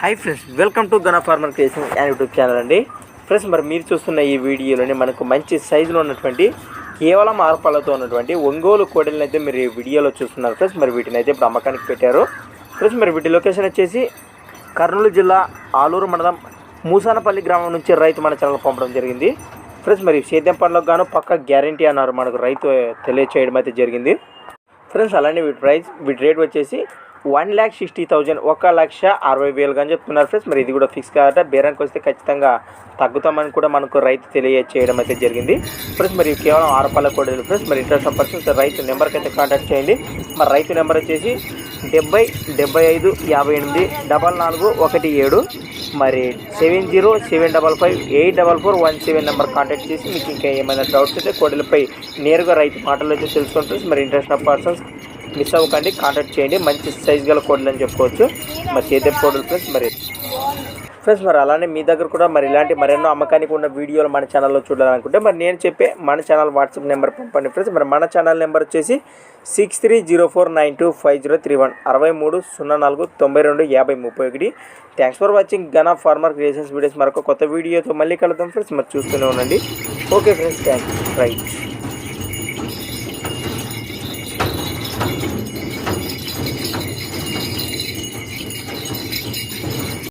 Hi friends welcome to Gana farmer creation and YouTube channel అండి. Friends మరి మీరు చూస్తున్న ఈ వీడియోలోని మనకు మంచి సైజులో ఉన్నటువంటి కేవలం ఆర్పాలతో ఉన్నటువంటి ఒంగోలు కోడెలను అయితే మీరు ఈ వీడియోలో చూస్తున్నారు. ఫ్రెండ్స్ మరి వీటిని అయితే ఇప్పుడు అమ్మకానికి పెట్టారు. ఫ్రెండ్స్ మరి వీటి లొకేషన్ వచ్చేసి కర్నూలు జిల్లా ఆలూరు మండలం మూసానపల్లి గ్రామం నుంచి రైతు మన ఛానల్ పంపడం జరిగింది. ఫ్రెండ్స్ మరి సేద్యం పనులకు గాను పక్క గ్యారంటీ అన్నారు. మనకు రైతు తెలియచేయడం అయితే జరిగింది. ఫ్రెండ్స్ అలానే వీటి ప్రైస్ వీటి రేట్ వచ్చేసి వన్ ల్యాక్ సిక్స్టీ థౌజండ్ ఒక లక్ష అరవై వేలుగా అని చెప్తున్నారు ఫ్రెండ్స్. మరి ఇది కూడా ఫిక్స్ కాబట్టి బేరానికి వస్తే ఖచ్చితంగా తగ్గుతామని కూడా మనకు రైతు తెలియచేయడం అయితే జరిగింది. ఫ్రెండ్స్ మరి కేవలం ఆరు పళ్ళ కూడా ఫ్రెండ్స్ మరి ఇంట్రెస్ట్ పర్సన్స్ రైతు నెంబర్కి అయితే కాంటాక్ట్ చేయండి. మరి రైతు నెంబర్ వచ్చేసి డెబ్బై డెబ్బై ఐదు యాభై ఎనిమిది డబల్ నాలుగు ఒకటి ఏడు. మరి seven zero seven double five eight double four one seven number contact చేసి మీకు ఇంకా ఏమైనా డౌట్స్ అయితే కోడలపై నేరుగా రైతు మాటలు అయితే తెలుసుకుంటారు. మరి ఇంట్రెస్ట్ ఆఫ్ పర్సన్స్ మిస్ అవ్వకండి కాంటాక్ట్ చేయండి. మంచి సైజ్ గల కోడలు అని చెప్పుకోవచ్చు. మరి చేతి కోడలు ఫ్రెండ్స్ మరి ఫ్రెండ్స్ మరి అలానే మీ దగ్గర కూడా మరి ఇలాంటి మరెన్నో అమ్మకానికి ఉన్న వీడియోలు మన ఛానల్లో చూడాలనుకుంటే మరి నేను చెప్పే మన ఛానల్ వాట్సాప్ నెంబర్ పంపండి ఫ్రెండ్స్ మరి మన ఛానల్ నెంబర్ వచ్చేసి six three zero four nine two five zero three one అరవై మూడు సున్నా నాలుగు తొంభై రెండు యాభై ముప్పై ఒకటి. Thanks for watching Gana farmer creations videos మరొక కొత్త వీడియోతో మళ్ళీ కలుద్దాం ఫ్రెండ్స్ మరి చూస్తూనే ఉండండి. Okay friends thank you right